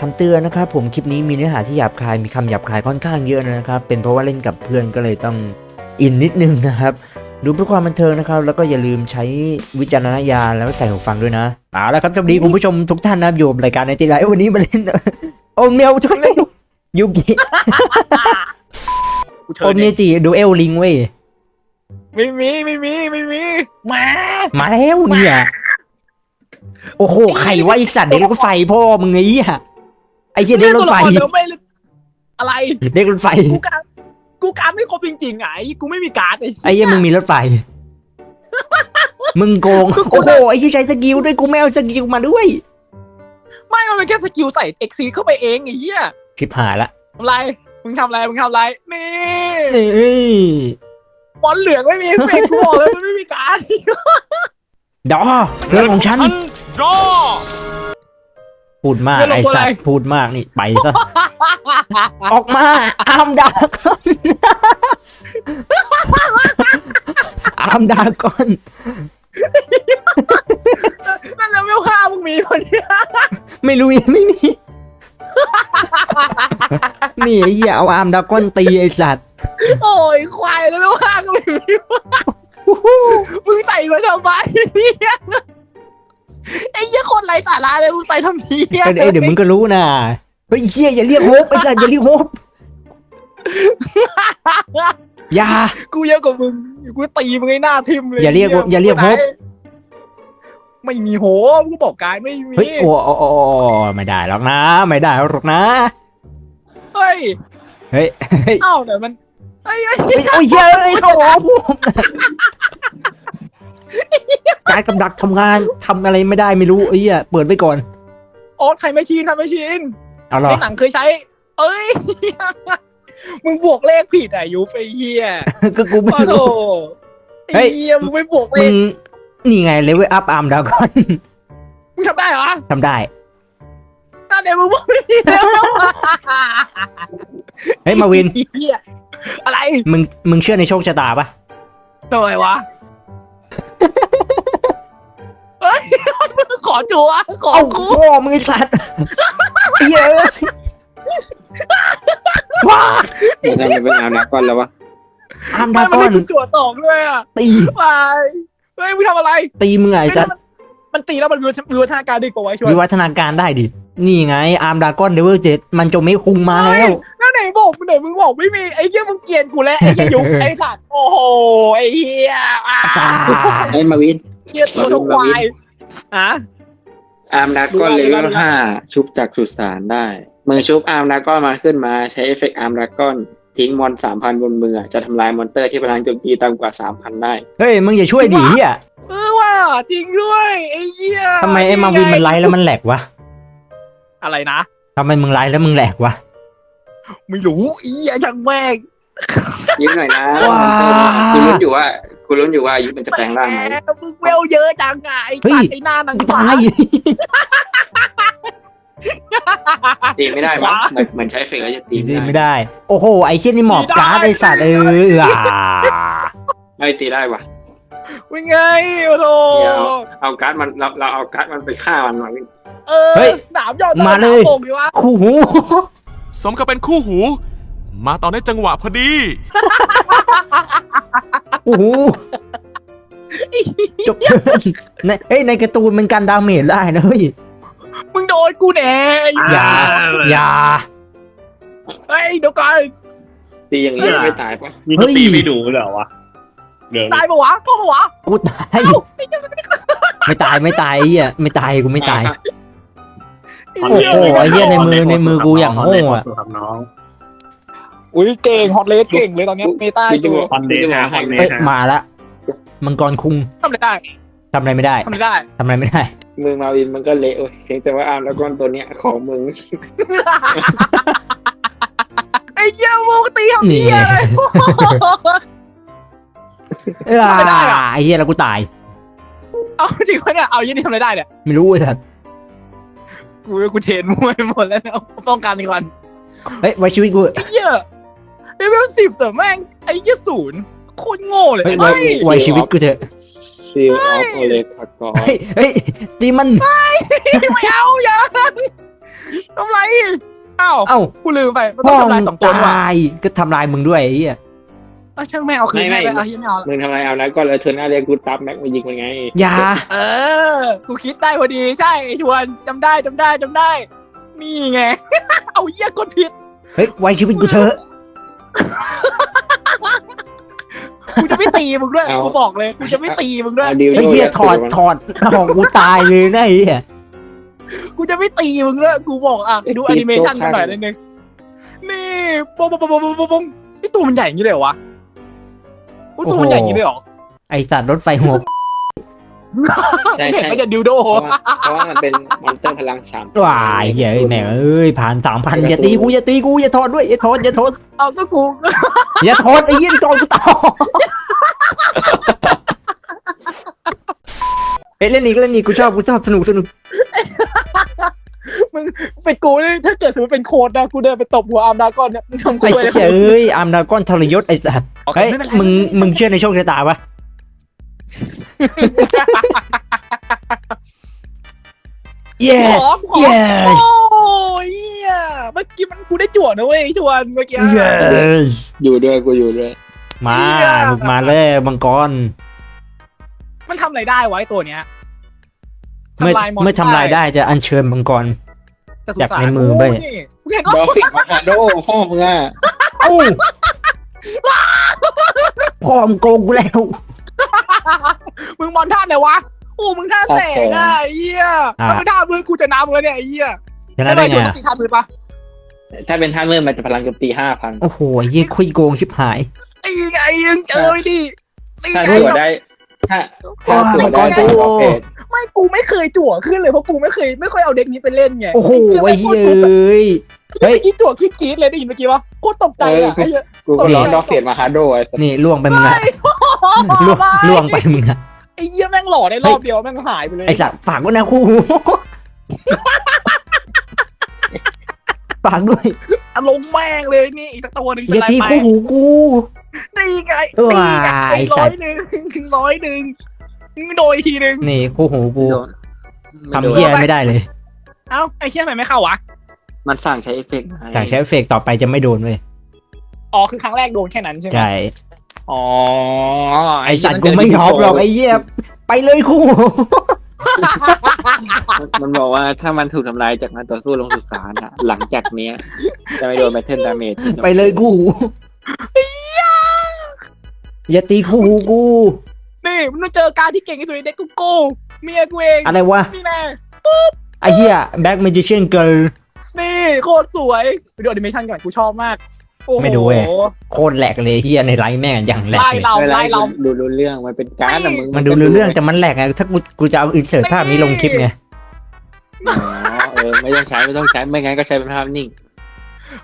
คำเตือนนะครับผมคลิปนี้มีเนื้อหาที่หยาบคายมีคำหยาบคายค่อนข้างเยอะนะครับเป็นเพราะว่าเล่นกับเพื่อนก็เลยต้องอินนิดนึงนะครับดูเพื่อความบันเทิงนะครับ แล้วก็อย่าลืมใช้วิจารณญาณแล้วใส่หูฟังด้วยนะเอาละครับสวัสดีคุณผู้ชมทุกท่านนะครับอยู่กับรายการในตีไลท์วันนี้มาเล่นโอเมลทุกท่านยูกิกูเธโออเมเนี่ยจิดูเอลลิงเว้ยไม่มีไม่มีไม่มีมา มาแล้วเนี่ยโอ้โหไข่ไวะไอ้สัตว์เด็กรถไฟพ่อมึงไงอะไอ้เหี้ยเด็กรถไฟเดี๋ยวไม่อะไรเด็กรถไฟกูการกูการไม่ครบจริงๆไงกูไม่มีการ์ดไอ้ไอ้เหี้ยมึงมีรถไฟมึงโกงโอ้โหไอ้ยี่ใช้สกิลด้วยกูไม่เอาสกิลมาด้วย ไม่มันเป็นแค่สกิลใส่เอ็กซีเข้าไปเองไอ้เหี้ยชิบหายละทำไรมึงทำอะไรมึงทำอะไรนี่นี่บอลเหลืองไม่มีเอฟเฟกต์กูบอกเลยมันไม่มีการ์ดดอเรื่องของฉันรอ พูดมากเรื่องของไอ้สัตอะไรว์พูดมากนี่ไปซะ ออกมาอามดากอนอามดากอนนั่นแล้วเวลห้ามึงมีคนเนี้ยไม่รู้ยังไม่มี นี่ไอ้เหี้ยเอาอามดากอนตีไอ้สัตว์ โอ้ยควายแล้วเวลห้าก็ไม่มีมึงใส่มาทำไมเนี่ย ไอ้เหี้ยคนไรสาระเลยมึงใส่ทำเหี้ยเอ้ยเดี๋ยวมึงก็รู้นะเฮ้ยเหี้ยอย่าเรียกโฮปไอ้สัตว์อย่าเรียกโฮปอย่า กูเยอะกว่ามึงกูตีมึงให้หน้าทิมเลยอย่าเรียกว่าอย่าเรียกมึงโฮไหนปไม่มีโหกูบอกกายไม่มีเฮ้ยโอ้โอ้โอ้ไม่ได้หรอกนะ ไม่ได้หรอกนะเฮ้ยเฮ้ยเฮ้ยเอ้าเดี๋ยวมันเฮ้ยเฮ้ยเฮ้ยโอ้ยเย้ยเขาบอกผม การกำดักทำงานทำอะไรไม่ได้ไม่รู้ไอ้เหี้ยเปิดไว้ก่อนโอ๊ตใครไม่ชินทำไม่ชินเอาหรอในหนังเคยใช้ เอ้ย มึงบวกเลขผิดอะยูไอ้เหี้ยก็กูไม่โอ้โหรู้เฮ้ไอ้ยเหี้ยมึงไม่บวกเลมึขงนี่ไงเลเวลอัพอาร์มดากอนมึงทำได้เหรอทำได้นั่นเดี๋ยวมึงบอกไม่ผิดแล้วเฮ้ยมาวินไอ้เหี้ยอะไร มึงมึงเชื่อในโชคชะตาปะทำไมวะ เฮ้ยขอจัวขอเอ้ากูพ่อมึงไอ้สัตว์ไอ้เหี้ยเอ้ยว้ามันจะเป็นอานาก้อนแล้ววะอาร์มไม่ดามันกอให้นกูจัวตอกด้วยอะตีไปเฮ้ยมึงทำอะไรตีมึงไงไอ้สัตว์มันตีแล้วมันวิวัฒนาการดีกว่าไว้ช่วย วิวัฒนาการได้ดินี่ไงอาร์มดากอนเลเวลเจ็ดมันจะไม่คุงมาแล้วแล้ว ไหนบอกไหนมึงบอกไม่มีไอ้เหี้ยมึงเกลียนกูแล้วไอ้เหี้ยยุกไอ้สัตว์โอ้โหไอ้เหี้ยอะจ้าไอ้ยมาวินเหี้ยตัวทุกควายอะอาร์มนาก้อนดูเลแลเวดูลแลห้าชุบจากสุสานได้มึงชุบอาร์มนาก้อนมาขึ้นมาใช้เอฟเฟกต์อาร์มนาก้อนทิ้งมอนสามพันบนมือจะทำลายมอนเตอร์ที่พลังโจมตีต่ำกว่าสามพันได้ เฮ้ย มึงอย่าช่วยดิเฮียเออว่าจริงด้วยไอ้เหี้ยทำไมไอ้มาวินมันไลฟ์แล้วมันแหลกวะ อะไรนะทำไมมึงไลฟ์แล้วมึงแหลกวะ ไม่รู้ไอ้เหี้ยช่างแม่งยืมหน่อยนะว้ากูลุ้นอยู่ว่ากูลุ้นอยู่ว่าอายุมันจะแปลงร่างไหมแหมึงเวลเยอะจังไงไอ้เฮ้สัยตว์ไอ้หน้าหนังตายตีไม่ได้มั้งเหมือนเหมือนใช้เอฟเฟกต์แล้วจะตีตีไม่ไม่ได้ได้โอ้โหไอ้เชี่ยนี่หมอบการ์ดไอ้สัตว์เอออ่าไม่ตีได้วะเป็นไงโอ้โหเดี๋ยว เอาการ์ดมันเราเราเอาการ์ดมันไปฆ่ามันมาวินเออหนามยอดมาเลยโป่งอยู่วะคู่หู สมกับเป็นคู่หู มาตอนได้จังหวะพอดี โอ้โหจบเทิร์นในเฮ้ยในการ์ตูนมันกันดาเมจได้นะเฮ้ยมึงโดนกูแน่ไอ้อย่าอย่าเฮ้ยเดี๋ยวก่อน ตีอย่างนี้ไม่ตายปะนี่เฮ้ก็ยตีไม่ดูเหรอวะเดี๋ยวตายปะวะเข้าปะวะกูตายไม่ตายไม่ตายไอ้เหี้ยไม่ตายกูไม่ตาย โอ้โหไอ้เหี้ยในมือในมือกูอย่างโง่อะ ครับน้องอุ้ยเก่งฮอตเลสเก่งเลยตอนเนี้ยเมตากูจะอยู่บอกฮอนเดกูจะย์บอกฮอให้นเดเอ้ยย์มาละมังกรคุงทำอะไรได้ทำอะไรไม่ได้ทำอะไรได้ทำอะไรไม่ได้มือมาวินมันก็เละเว้ยเพียงแต่ว่าอาร์มแล้วก้อนตัวเนี้ยของมึงไอ้เหี้ยโมกตีทำเหี้ยอะไร เอ้ยทำไม่ได้อะไอ้เหี้ยแล้วกูตาย เอาจริงปะเนี่ยเอายี่นี่ทำอะไรได้เนี่ยไม่รู้ไอ้สัส กูกูเทรนมวยหมดแล้วเนี่ยป้องกันก่อนเฮ้ยไว้ชีวิตกูไอ้เหี้ยเลเวลสิบแต่แม่งไอ้เหี้ยศูนย์โคตรโง่เลยเฮ้ยไว้เฮ้ยไว้ชีวิตกูเถอะซีลออฟโอเลกากอเฮ้ยเฮ้ยตีมันไม่เอาอย่าทำไรอ้าวเอ้ากูลืมไปมันพ่ต้อองทำลายมึสองงตัวนี่หว่า ตายก็ทำลายมึงด้วยไอ้เหี้ยเอ้าช่างแม่งเอาคืนไม่ให้ไม่ ไปเอาเฮียไม่เอาละมึงทำอะไรเอาแล้วก็เลยเธอหน้าเรียกกูตับแม็กมายิงมันไงอย่า เออ กูคิดได้พอดีใช่ไอ้ชวนจำได้จำได้จำได้ นี่ไง เอาเหี้ยกดผิดเฮ้ย ไว้ชีวิตกูเถอะ กูจะไม่ตีมึงด้วยเอากูบอกเลยกูจะไม่ตีมึงด้วย เอาดิวไอ้เหี้ยถอดถอดของกูตายเลยนะไอ้เหี้ยกูจะไม่ตีมึงด้วยกูบอกอะไปดูแอนิเมชันกันหน่อยนิดนึงนี่ปงปงปงปงปงปงปงไอตัวมันใหญ่อย่างนี้เลยเหรอวะ อุ๊ยตัวมันใหญ่อย่างนี้เลยเหรอไอสัตว์รถไฟหัว ใช่เห็นใช่ไหมเนี่ยดิวโดเพราะว่าเพราะว่ามันเป็นมอนสเตอร์พลังสามวายเหี้ยเอ้ยแม่งเอ้ยผ่านสามพันอย่าตีกูอย่าตีกูอย่าทอดด้วยอย่าทอดอย่าทอดเอาก็กูอย่าทอดไอ้เหี้ยทอดกูต่อเฮ้ยเล่นอีกเล่นอีกกูชอบกูชอบสนุกสนุก เป็นกูนี่ถ้าเกิดสมมติเป็นโค้ดนะกูเดินไปตบหัวอาร์มดากอนเนี่ยมึงทำกูไอ้เลยเหี้ยเอ้ยอามดากอนทรยศไอ้สัตว์โอเคเฮ้ยไม่เป็นไร มึงมึงเชื่อในโชคชะตาปะเย้ ขอขอ yes โอ้ยเหี้ยเมื่อกี้มันกูได้จั่วนะเว้ยชวนเมื่อกี้ yes อยู่ด้วยกูอยู่ด้วย มาเหี้ย มึงมาเลยมังกร มันทำอะไรได้วะไอ้ตัวเนี้ยเมื่อทำลายมอนเมื่อทำลายได้จะอัญเชิญมังกร แต่สุจากสานในมือเว้ยโนี่กูเห็นดอว่าฟฟิกมาฮาโดพ่อมึงอะเอ้าพ่อมึงโกงกูแล้ว มึงมอนท่าไหนวะโอ้มึงท่าแสงอะไอ้เหี้ยอะ ถ้าไม่ท่ามือกูจะน้ำมึงแล้วเนี่ยไอ้เหี้ยชนะได้ไงชวนอะตีท่ามือปะถ้าเป็นท่ามืดมันจะพลังโจมตีห้าพันโอ้โหยี่คุยโกงชิบหายไอ้ไงยังเจอไปดิไอ้ถ้าไง ตัวได้ ถ้าถ้าตัวได้มังกรตัวตัวเพจ ไม่กูไม่เคยจั่วขึ้นเลยเพราะกูไม่เคยไม่ค่อยเอาเด็กนี้ไปเล่นไงโอ้โหไอ้เหี้ยเอ้ยเฮ้เฮ้ยยกี้จั่วคิดกีดเลยได้ยินเมื่อกี้ปะโคตรตกใจอะไอ้เหี้ยกูก็ร้องดอฟเฟียมาฮาโดไอ้สัสนี่ล่วงไปมึงอะล่วงล่วงไปมึงอะไอ้เหี้ยแม่งหล่อในรอบเดียวแม่งหายไปเลยไอ้สัตว์ฝากด้วยนะคู่หูฝากด้วยอารมณ์แม่งเลยนี่อีกสักตัวหนึ่งอย่าตีเป็นไรคู่ไปหูกูนี่ไงว้านี่ไงไอ้สัร้อตยว์หนึ่งร้อยหนึ่ง โดยทีหนึ่งนี่คู่หูกูโดนทำเหี้ยไม่ได้เลยเอ้าไอ้เหี้ยทำไมไม่เข้าวะ มันสั่งใช้เอฟเฟกต์ไงอยากใช้เอฟเฟกต์ต่อไปจะไม่โดนเว้ยอ๋อคือครั้งแรกโดนแค่นั้นใช่ไหมใช่อ๋อไอสัตว์กูไม่ยอมหรอกไอ้เหี้ยไปเลยคู่หูมันบอกว่าถ้ามันถูกทำลายจากการต่อสู้ลงสุสานอะหลังจากเนี้ย จะไม่โดนแบทเทิลดาเมจไปเลยคู่หูอย่าตีคู่หูกู นี่มันต้องเจอการที่เก่งที่สุดในเด็กกูโก้เมียกูเองอะไรวะนี่แน่ไอ้เหี้ยแบ็กเมจิเชียนเกิร์ลนี่โคตรสวยไปดูแอนิเมชันก่อนกูชอบมากโอ้โหไม่ดูเว้ยโคตรแหลกเลยเหี้ยในไลฟ์แม่งอย่างแหลกไล่เลยเราเวลาไล่เราดูรู้เรื่องมันเป็นการ์ดอะมึงมันดูเรื่องแต่มันแหลกไงถ้ากูกูจะเอาอินเสิร์ตภาพนี้ลงคลิปไงอ๋อเออไม่ต้องใช้ไม่ต้องใช้ไม่งั้นก็ใช้เป็นภาพนิ่ง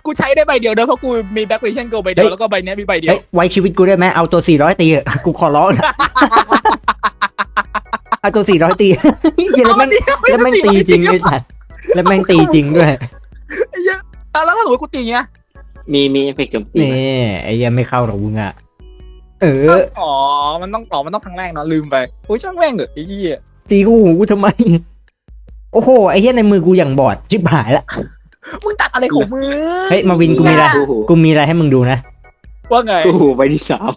กูใช้ได้ใบเดียวเด้อเพราะกูมีแบ็คเวชั่นเกิลใบเดียวแล้วก็ใบเนี้ยมีใบเดียเฮ้วยไว้ชีวิตกูได้ไหมเอาตัว 400 ตีอะกูขอร้องนะเอาตัว 400 ตีเหี้ยแล้วแม่งแล้วแม่งตีจริงไอ้สัสแล้วแม่งตีจริงด้วย ไอ้เหี้ยอะแล้วถ้าสมมติกูตีอย่างเงี้ยมีมีเอฟเฟกต์โจมตีนี่ไหมไอ้เหี้ยังไม่เข้าหรอกมึงอะเออ อ๋อมันต้องอ๋อมันต้องครั้งแรกเนาะลืมไปโอ้ยช่างแม่งเหอะไอ้เหี้ยตีกูหูกูทำไม โอ้โห ไอ้เหี้ยในมือกูอย่างบอดชิบหายละ มึงตัดอะไรของมึงเฮ้ยมาวินกูมีอะไรคู่หูกูมีอะไรให้มึงดูนะว่าไงคู่หูไปที่สาม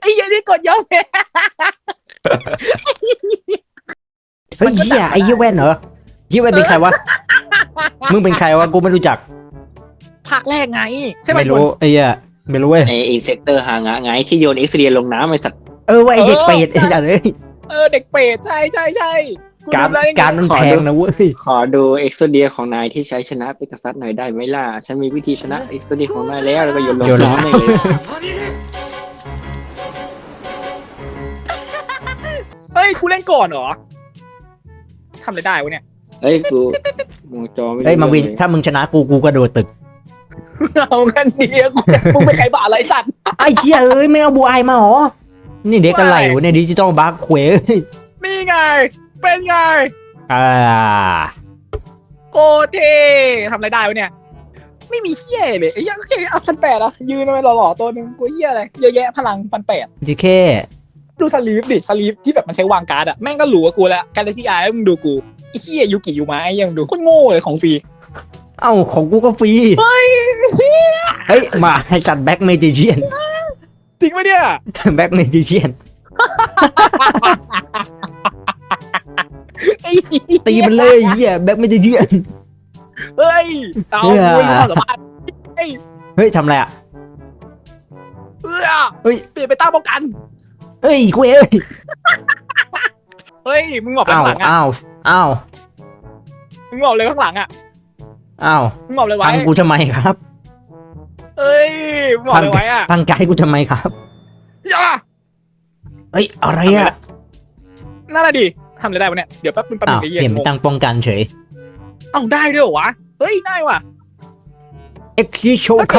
ไอ้เหี้ยนี่กดยอมแพ้ เฮ้ยเหี้ยไอ้เหี้ยแว่นเหรอเหี้ยแว่นเป็นใครวะมึงเป็นใครวะกูไม่รู้จักภาคแรกไง ใช่ไหมไม่รู้ไอ้เหี้ยไม่รู้เว้ยไออินเซกเตอร์หางะไงที่โยนเอ็กซ์เรียลงน้ำไอสัตว์เออว่าไอ้เด็กเปรตไอ้สัสเอ้ยเออเด็กเปรตใช่ใช่ใช่ กูการลืมแล้วได้ไงการมันแพงนะเว้ย ขอดูเอ็กซ์เรียของนายที่ใช้ชนะเปกัสซัสหน่อยได้ไหมล่ะ ฉันมีวิธีชนะเอ็กซ์เรียของนายแล้วแล้วก็โยนลงโยนลง น้ำเลยเฮ้ย กูเล่นก่อนเหรอทำอะไรได้วะเนี่ย เฮ้ยกูมองจอไม่เฮ้ยมาวินรู้เรื่องลถ้ามึงชนะกูกูก็โดดตึก เอากันดีอะกูมึงเป็นใครบ้าอะไรสัตว์ ไอ้เชี่ยเอ้ยไม่เอาบัวไอมาหรอ นี่เด็กอะไรวะเนี่ยดิจิตอลบัคเขวเอ้ยนี่ไง เป็นไงอ่าโคตรเท่ทำอะไรได้วะเนี่ย ไม่มีเฮี้ยเลยไอ้เหี้ยังแค่เอาพันแปดอะยืนทำไมหล่อๆตัวหนึงกูเฮี้ยอะไรเยอะแยะพลังพันแปดจิเคดูสลีฟดิสลีฟที่แบบมันใช้วางการ์ดอะแม่งก็หรูกว่ากูแล้วกาแล็กซี่ไอมึงดูกูไอ้เฮียยูกิยูไม้ยังดูโคตรโง่เลยของฟรีเอ้าของกูก็ฟรีเฮ้ยมาให้จัดแบ็กเมจิเชียนจริงปะเนี่ยแบ็กเมจิเชียนไอ้เหี้ย ตีมันเลยเฮียแบ็กเมจิเชียนเฮ้ยเอาเหี้ยคุยความสัมพันธ์เฮ้ยทำอะไรอะเออเฮ้ยเปลี่ยนไปตั้งป้องกัน เฮ้ยกูเอ้ยเฮ้ยมึงบอกไปอ้าข้าวงหลังอะอ้าวอ้าวมึงบอกเลยข้างหลังอะอ้าวมึงบอกเลยไว้พังกูทำไมครับเฮ้ยมึงบอกเลยไว้อะพังใจกูทำไมครับอย่าเฮ้ยอะไรอะนั่นแหละดิ ทำอะไรได้วะเนี่ย เดี๋ยวแป๊บนึงแป๊บอ้านึวงไอ้เปเหี้ยลี่ยนเป็นงงตั้งป้องกันเฉย เอ้าได้ด้วยเหรอวะ เฮ้ยได้ว่ะ เอ็กซิโชไค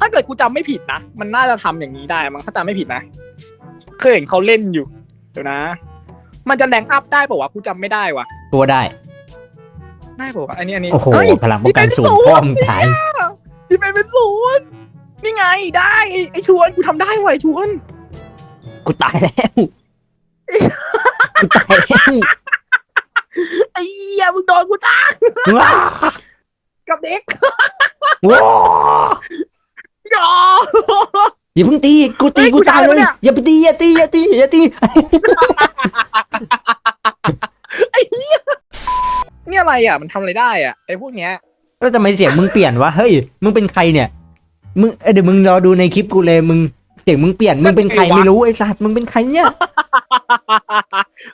ถ้าเกิดกูจำไม่ผิดนะ มันน่าจะทำอย่างนี้ได้มั้งถ้าจำไม่ผิดนะ เคยเห็นเขาเล่นอยู่ เดี๋ยวนะ มันจะแรงอัพได้ป่าวะกูจำไม่ได้ว่ะ ตัวได้ ได้ป่าวะอันนี้อันนี้โอ้โห เฮ้ย พลังป้องกันสูงพ่อมงถ่าย พี่เป็นเป็นศูนย์นี่ไงได้ไอ้ไอชวนกูทำได้ว่ะไอชวน กูตายแล้วกู ตายแล้วไอ้เหี้ยมึงโดนกูจ้าว้ากับเด็กว้าอย่าอย่าเพิ่งตีกูตีเฮ้ยกูตายเลยกูตายแล้วเนี่ยอย่าไปตีอย่าตีอย่าตีอย่าตีไอ้เหี้ยนี่อะไรอะ มันทำอะไรได้อะไอ้พวกเนี้ยแล้วทำไมเสียงมึงเปลี่ยนวะเฮ้ยมึงเป็นใครเนี่ย มึงเอ้ยเดี๋ยวมึงรอดูในคลิปกูเลยมึงเสียงมึงเปลี่ยนมึงเป็นใครไม่รู้ไอ้สัตว์มึงเป็นใครเนี่ย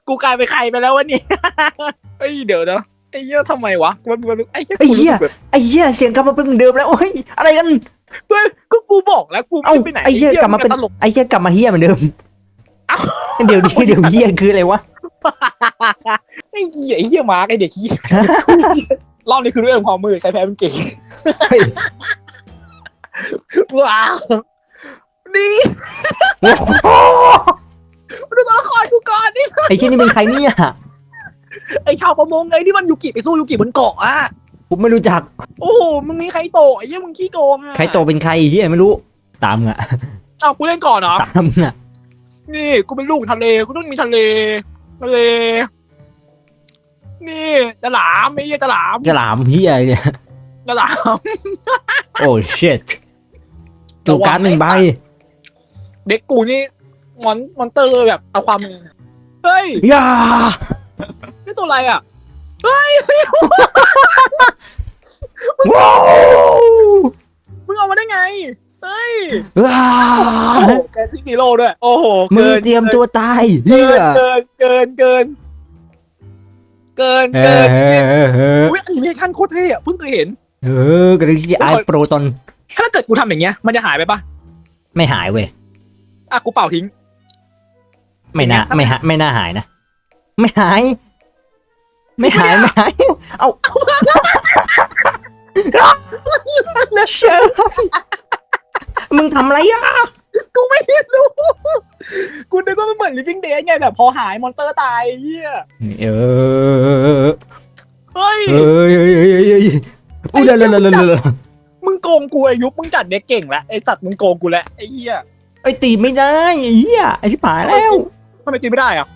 กูกลายเป็นใครไปแล้ววะเนี่ยเอ้ยเดี๋ยวนะไอ้เหี้ยทำไมวะกูมันมันไอ้เหี้ยไอ้กูเหี้รู้ยสึกแบบไอ้เหี้ยเสียงกลับมาเป็นเหมือนเดิมแล้วโอ้ยอะไรกันเฮ้ยก็กูบอกแล้วกูเอ้าไม่ไปไหนไอ้เหี้ยกลับมาเป็นตลกไอ้เหี้ยกลับมาเหี้ยเหมือนเดิมเอ้าเดี๋ยวนี้เดี๋ยวเหี้ยคืออะไรวะไอ้เหี้ยไอ้เหี้ยมาร์กไอ้เด็กเหี้ยรอบนี้คือเรื่องความมือใครแพ้เป็นเก่งเฮ้ยว้าวนี่โอ้โห ดูตัวละครกูก่อนนี่ไอ้เหี้ยนี่เป็นใครเนี่ยไอ้ชาวประมงไงที่มันยูกิไปสู้ยูกิบนเกาะอะผมไม่รู้จักโอ้โหมึงมีใครโตะไอ้เหี้ยมึงขี้โกงอะใครโตเป็นใครเหี้ยไม่รู้ ตามงอะอ้าวกูเล่นก่อนเหรอตามงอะนี่กูเป็นลูกทะเลกูต้องมีทะเลทะเล นี่จะหลามไอ้เหี้ยจะหลามกระหลามเหี้ยเนี่ยจะหลามโอ้เชิตจูการ์ดหนึ่งใบเด็กกูนี่ มอนมอนเตอร์แบบเอาความเฮ้ยย่านี่ตัวอะไรอะว้าวมึงเอามาได้ไง เฮ้ยว้าโอ้โหแกที่ซีโร่ด้วย โอ้โหมึงเกินเตรียมตัวตายเกิเหี้ยนเกินเกินเกินเกินเอเกิอนเออเออเอออุ้ยอนิเมชันโคตรเท่อะเพิ่งเคยเห็น เออกระดิ่งไอโปรตอนถ้าเกิดกูทำอย่างเงี้ย มันจะหายไปปะไม่หายเว้ยอะกูเป่าทิ้ง ไม่น่าไม่หายไม่น่าหายนะ ไม่หาย ไม่หายไม่หาย เอาเชื่อมึงทำอะไรอะ กูไม่ได้รู้ กูนึกว่ามันเหมือน living dead ไงแบบพอหายมอนเตอร์ตายไอ้เหี้ยเออเฮ้ยเอ้ยเอ้ยเอ้ยเอ้ยเอ้ยอุ้ยเดี๋ยวเดี๋ยวเดี๋ยวเดี๋ยวเดี๋ยวมึงโกงกูไอายุมึงจัดเด็กเก่งแล้วไอสัตว์มึงโกงกูแล้วไอ้เหี้ยไอ้ยตีไม่ได้ไอ้เหี้ยไอ้ที่ผายแล้ว ทำไมตีไม่ได้อะ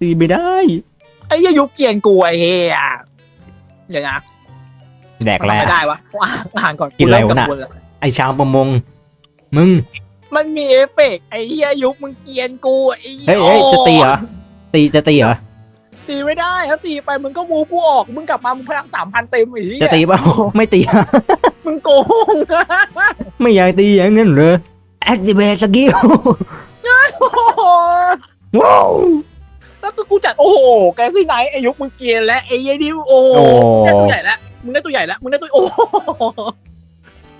ตีไม่ได้ ไอ้เหี้ยยุบเกียนกูไอ้เหี้ยอย่างเงี้ยแดกมันแล้ทำวไม่ได้วะอะอาหารก่อนกินอะไรวะเริ่มน่ะกังวลแล้วไอ้ชาวประมง มึง มันมีเอฟเฟกต์ไอ้เหี้ยยุบมึงเกียนกูไอ้เหี้ยเฮ้ยเฮ้ยจะตีเหรอ ตีจะตีเหรอ ตีไม่ได้ถ้าตีไปมึงก็มูกูออกมึงกลับมามึงพลังสามพันเต็มไอ้เหี้ยจะตีเปล่า ไม่ตี มึงโกงไม่อยากตีอย่างนั้นเหรอ activate skill โอ้โห ว้าวแล้วก็กูจัดโอ้โหแกที่ไหนไอ้ยุบมึงเกียนและไอ้เหี้ยดิวโอ้โหโอ้มึงได้ตัวใหญ่แล้วมึงได้ตัวใหญ่แล้วมึงได้ตัวโอ้โห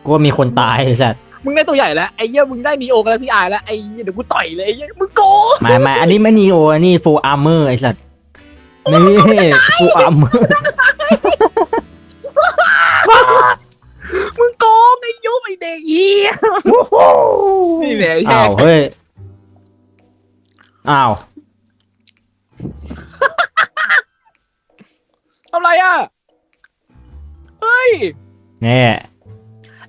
กูว่ามีคนตายไอ้สัตว์มึงได้ตัวใหญ่แล้วไอ้เหี้ยมึงได้นีโอกันแล้วที่อายแล้วไอ้เหี้ยเดี๋ยวกูต่อยเลยไอ้เหี้ยมึงโกงมามาอันนี้ไม่นีโออันนี้ full armor ไอ้สัตว์นี่ full armor มึงโกงไอ้ยุบไอ้เด็กเหี้ยนี่แหละไอ้เหี้อ้ายวเฮ้ย อ้าวทำไรอะ เฮ้ย แน่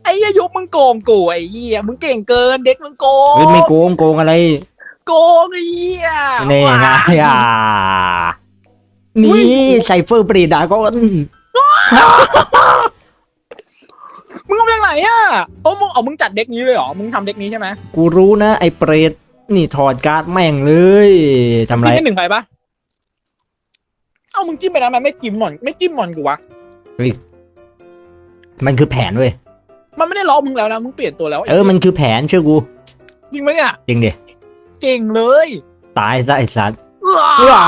ไอ้เหี้ยยุบมึงโกงกูไอ้เหี้ยมึงเก่งเกินเด็กมึงโกงเฮ้ยไม่โกงโกงอะไรโกงไอ้เหี้ยนี่ไงว้ายอะนี่ไซเฟอร์ปรีดาก้อนมึงเอามาจากไหนอะโอ้มึงเอามึงจัดเด็กนี้เลยเหรอ มึงทำเด็กนี้ใช่ไหมกูรู้นะไอ้เปรต นี่ถอดการ์ดแม่งเลยทำไร จิ้มได้หนึ่งไปปะเอ้ามึงจิ้มไปแล้วมันไม่จิ้มหมอนไม่จิ้มหมอนกูวะ มันคือแผนเว้ย มันไม่ได้ล้อมึงแล้วนะ มึงเปลี่ยนตัวแล้วเออ มันคือแผนเชื่อกู จริงไหมเนี่ย จริงดิ เก่งเลยตายซะไอ้สัตว์ว้าว้า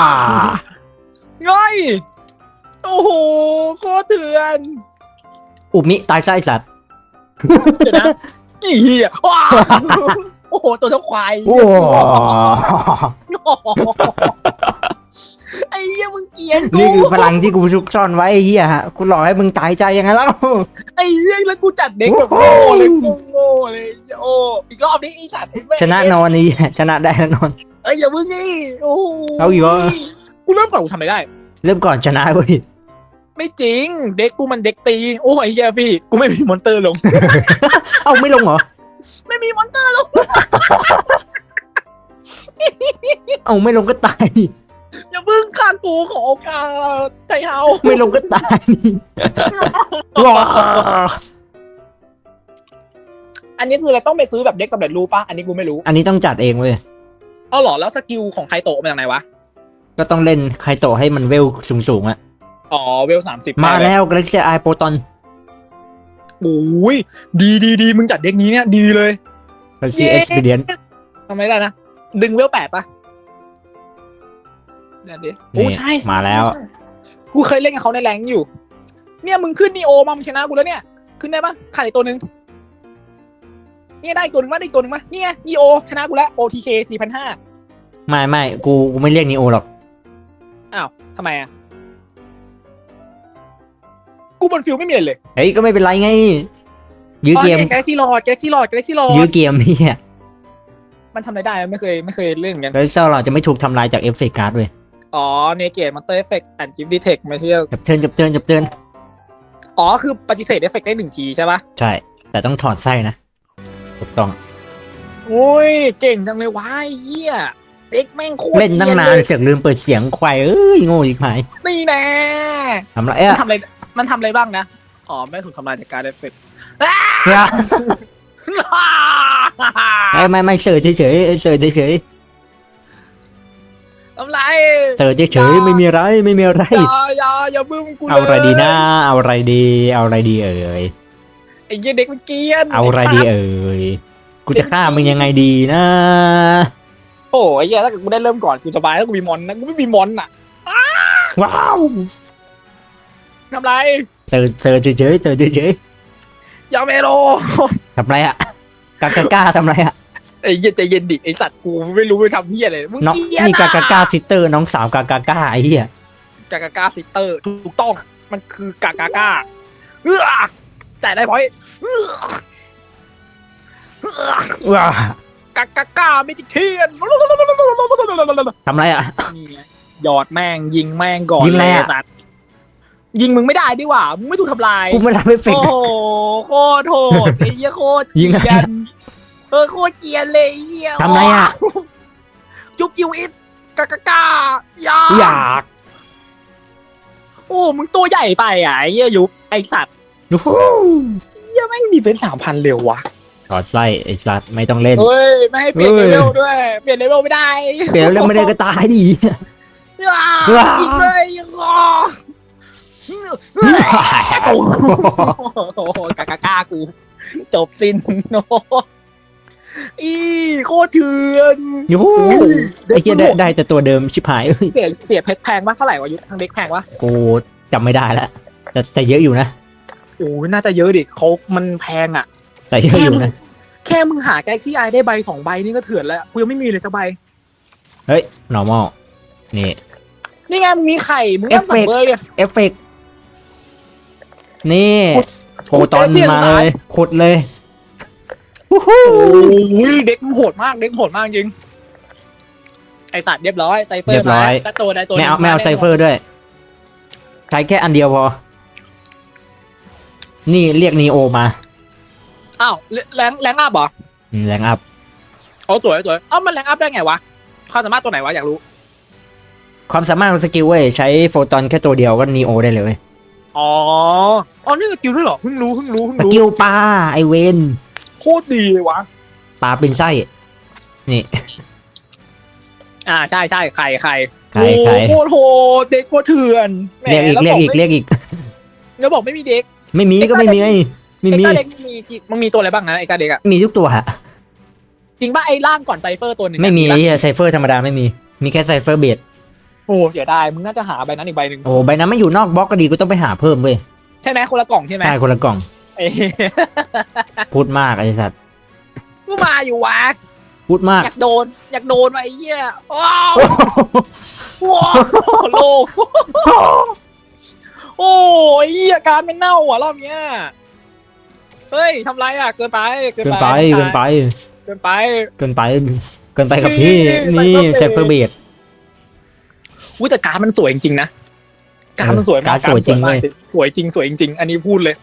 ง่อยโอ้โหโคตรเถื่อนอุมิตายซะไอ้สัตว์เดี๋ยวนะไอ้เหี้ยว้า โอ้โห ตัวเท่าควายโอ้ไอ้เหี้ยมึงเกลียนกูนี่คือพลังที่กูซุกซ่อนไว้ไอ้เหี้ยฮะกูหลอกให้มึงตายใจยังไงเล่าไอ้เหี้ยแล้วกูจัดเด็กแบบโง่เลยกูโง่เลยโอ้อีกรอบนี้ไอ้สัตว์แม่งชนะนอนนี่ชนะได้แน่นอนเอ้ยอย่ามึงนี่โอ้โหเอาอีกเหรอกูเริ่มก่อนกูทำอะไรได้ เริ่มก่อนชนะเว้ยไม่จริง เด็กกูมันเด็กตี โอ้ยไอ้เหี้ยพี่กูไม่มีมอนเตอร์ลง เอ้าไม่ลงเหรอ ไม่มีมอนเตอร์ลงเอ้าไม่ลงก็ตายอย่าเพิ่งขาดกูขอโอกาสใจเฮาไม่ลงก็ตายว้าอันนี้คือเราต้องไปซื้อแบบเด็กสำเร็จรูปปะอันนี้กูไม่รู้อันนี้ต้องจัดเองเว้ยเอาเหรอแล้วสกิลของไคโตะมาจากไหนวะ ก็ต้องเล่นใครโตะให้มันเวลสูงๆอะอ๋อเวลสามสิบมาแล้วก a ล็กซี่ไอโปรตอน โอ้ยดีดีดีมึงจัดเด็กนี้เนี่ยดีเลยก a ล็กซี่เอ็กซ์เพรียนทำไมได้นะ ดึงเวลแปดปะเดี๋ยวดิโอ้ใช่ใช่มาแล้วใช่กูเคยเล่นกับเขาในแรงอยู่ เนี่ยมึงขึ้นนีโอมามึงชนะกูแล้วเนี่ย ขึ้นได้ปะขาดอีกตัวหนึ่งเนี่ยได้อีกตัวหนึ่งมาได้อีกตัวหนึ่งมาเนี่ยนีโอชนะกูแล้ว OTK สี่พันห้าไม่ไม่กูกูไม่เรียกนีโอหรอก อ้าวทำไมอะ กูบนฟิลไม่มีอะไรเลยเฮ้ยก็ไม่เป็นไรไง ยื้อเกมแกลซี่ลอดแกลซี่ลอดแกลซี่ลอยื้อดเกมพี่อะมันทำอะไรได้ไม่เคยไม่เคยเล่นเหมือนกันก a ล็กซี่เราจะไม่ถูกทำลายจากเอฟเฟกต์การ์ดเว้ยอ๋อเนเกตมอนเตอร์เอฟเฟกต์แอนด์กิฟต์ดีเทคไม่ใช่จับเทิร์นจับเทิร์นจับเทิร์นอ๋อคือปฏิเสธเอฟเฟกต์ได้หนึ่งทีใช่ปะใช่ แต่ต้องถอดไส้นะถูกต้องโอ้ยเก่งจังเลยวะไอ้เหี้ยเด็กแม่งโคตรเล่นตั้งนานเหี้ยเสียงลืมเปิดเสียงควายเอ้ยโง่อีกหายเลยนี่แน่ทำไรมันอะทำอะไร มันทำอะไรบ้างนะ อ๋อไม่ถูกทำลายจากการเอฟเฟกต์เนี่ยไม่ไม่ไม่เสิร์ชเฉยๆเสิร์ชเฉยทำไรๆเสิร์ชเฉยๆไม่มีอะไรไม่มีอะไร อย่าอย่าอย่าบึ้มกูเลยเอาอะไรดีนะเอาอะไรดี เอาอะไรดีเอ่ยไอ้เหี้ยเด็กมันเกรียนเอาอะไรดีเอ่ยกูจะฆ่ามึงยังไงดีนะโอ้ยไอ้เหี้ยถ้าเกิดกูได้เริ่มก่อนกูสบายแล้วกูมีมอนนะกูไม่มีมอนอะว้าว ทำไรเสิร์ชเสิร์ชเฉยๆเสิร์ชเฉยยาเมโลๆทำไรอะกากากาทำไรอะไอ้เหี้ยใจเย็นดิไอ้สัตว์กูไม่รู้ไปทำเหี้ยอะไรมึงน้องเกรียนนี่กากากาซิสเตอร์น้องสาวกากากาไอ้เหี้ยกากากาซิสเตอร์ถูกต้องมันคือกากากาเออแต่ได้พอยเอื้อเอื้อว้ากากากาไม่ติเทียนทำไรอะนี่ไงหยอดแม่งยิงแม่งก่อนยิงอะไรเลยอะสัตว์ ยิงมึงไม่ได้ดีกว่ามึงไม่ถูกทำลาย กูไม่รับเอฟเฟกโอ้ต์โหโคตรโหดไอ้เหี้ยโคตรยิงอะไรเกรียนเออโคตรเกรียนเลยไอ้เหี้ยทำไรอะจุ๊บจิวอิดกากากายาอยากโอ้มึงตัวใหญ่ไปอะไอ้เหี้ยยุบไอสัตว์ดูเหี้ยแม่งดีเป็นสามพันเร็ววะถอดไส้ไอ้สัตว์ไม่ต้องเล่น เฮ้ยไม่ให้เปลี่ยนเฮ้เลยเวลด้วย เปลี่ยนเลเวลไม่ได้เปลี่ยนแล้วเล่นไม่ได้ก็ตายดิว้าว้ายิงเลยยิงอะ โอ้โหกากากากู จบสิ้นโนอีโคตรเถื่อนยูหูไอ้เหี้ยได้ได้แต่ตัวเดิมชิบหายเอ้ยเสียเสียเพชรแพงปะเท่าไหร่วะยุทธทางเด็กแพงปะกูจำไม่ได้แล้วแต่แต่เยอะอยู่นะโอ้ยน่าจะเยอะดิเขามันแพงอะ แต่เยอะอยู่นะ แค่มึงหาแก๊กซี่ไอได้ใบสองใบนี่ก็เถื่อนแล้วกูยังไม่มีเลยสักใบ เฮ้ย normal นี่ นี่ไงมึงมีไข่ มึงก็เอฟเฟสั่กงต์เบอร์เลยเอฟเฟกต์ นี่ขุดโปรตอนขุดเอเซียนมาเลยขุดเลยวู้ฮู้โอ้ยเด็กมันโหดมากเด็กโหดมากจริง ไอสัตว์เรียบร้อยไซเฟอร์เรียบร้อยมาได้ตัวได้ตัวไม่เอาหนึ่งไม่เอาด้ไซเฟอร์ด้วยใช้แค่อันเดียวพอ นี่เรียกนีโอมา อ้าวแรงแรงอัพเหรออืมแรงอัพอ๋อสวยสวยเอ้ามันแรงอัพได้ไงวะความสามารถตัวไหนวะอยากรู้ ความสามารถของสกิลเว้ยใช้โฟตอนแค่ตัวเดียวก็นีโอได้เลยเว้ย อ๋อ อ๋อ นี่สกิลด้วยเหรอ เพิ่งรู้ เพิ่งรู้ เพิ่งสรู้ กิลปลาไอเวนโคตรดีเลยวะ ปลาเป็นไส้ นี่ อ่า ใช่ใช่ใครใครใครใครโอ้โหโคตรโหดเด็กโคตรเถื่อนแหมเรียกอีก แล้วเรียกบอีกเรียกอีก แล้วบอกไม่มีเด็ก ไม่มีก็ไม่มีไงไม่ไอ้มี กาเด็กมันมีกี่มันมีตัวอะไรบ้างนะไอ้กาเด็กอะมีทุกตัวฮะ จริงป่ะไอ้ร่างก่อนไซเฟอร์ตัวหนึ่งอะไม่มีปะไอ้ไซเฟอร์ธรรมดาไม่มี มีแค่ไซเฟอร์เบด โอ้เสียดายมึงน่าจะหาใบนั้นอีกใบหนึ่งโอ้ใบนั้นไม่อยู่นอกบล็อกก็ดีกูต้องไปหาเพิ่มเว้ยใช่ไหมคนละกล่องใช่ไหมใช่คนละกล่อง เอ้ยพูดมากไอ้สัตว์กูมาอยู่วะพูดมากอยากโดน อยากโดนว่ะไอ้เหี้ยว้าวว้าวโลกโอ้ยเหี้ยการไม่เน่าอะรอบเนี้ยเฮ้ยทำไรอะเกินไปเกินไปเกินไปเกินไปเกินไปเกินไปกับพี่นี่นี่ไซไซเฟเฟออร์ร์เบเบดด อุ้ยแต่การดมันสวยจริงๆนะการดมันสวยมากการดสวยจริงกาเว้ยสวยจริงสวยจริงอันนี้พูดเลย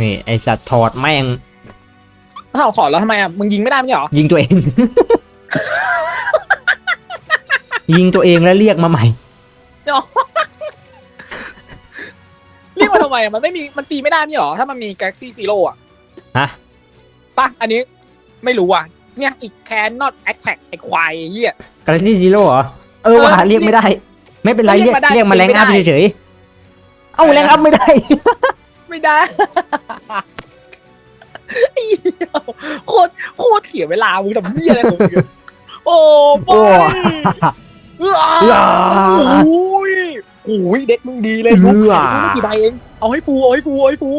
นี่ ไอสัตว์ถอดแม่งถ้าเอาถอดแล้วทำไมอะมึงยิงไม่ได้ไม่ใช่เหรอยิงตัวเอง ยิงตัวเองแล้วเรียกมาใหม่เรียกมาทำไมอะมันไม่มีมันตีไม่ได้ไม่ใช่เหรอถ้ามันมี Galaxy Zero อะฮะปะอันนี้ไม่รู้อะเนี่ยอีก cannot attack ไอ้ควายไอ้เหี้ยกาแล็กซี่ซีโร่เหรอเออว่าเออเรียกไม่ได้ ไม่เป็นไรเรีเรียยกกมาได้เรียกมาแรงเรียกอัพไม่ได้เฉยๆเอ้าแรงอัพไม่ได้ ไม่ได้ไอ้เหี้ยโคตรโคตรเสียเวลามึงทำเหี้ยอะไรของมึงโอ้โอ้ไปอ้าวโอ้ยโอ้ยเด็กมึงดีเลยยุคเอื้อไม่กี่ใบเอง เอาให้ฟูเอาให้ฟูเอาให้ฟู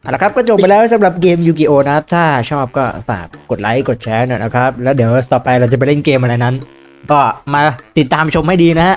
เอาละครับก็จบไปแล้วสำหรับเกมยูกิโอนะครับถ้าชอบก็ฝากกดไลค์กดแชร์หน่อยนะครับ แล้วเดี๋ยวต่อไปเราจะไปเล่นเกมอะไรนั้น ก็มาติดตามชมให้ดีนะฮะ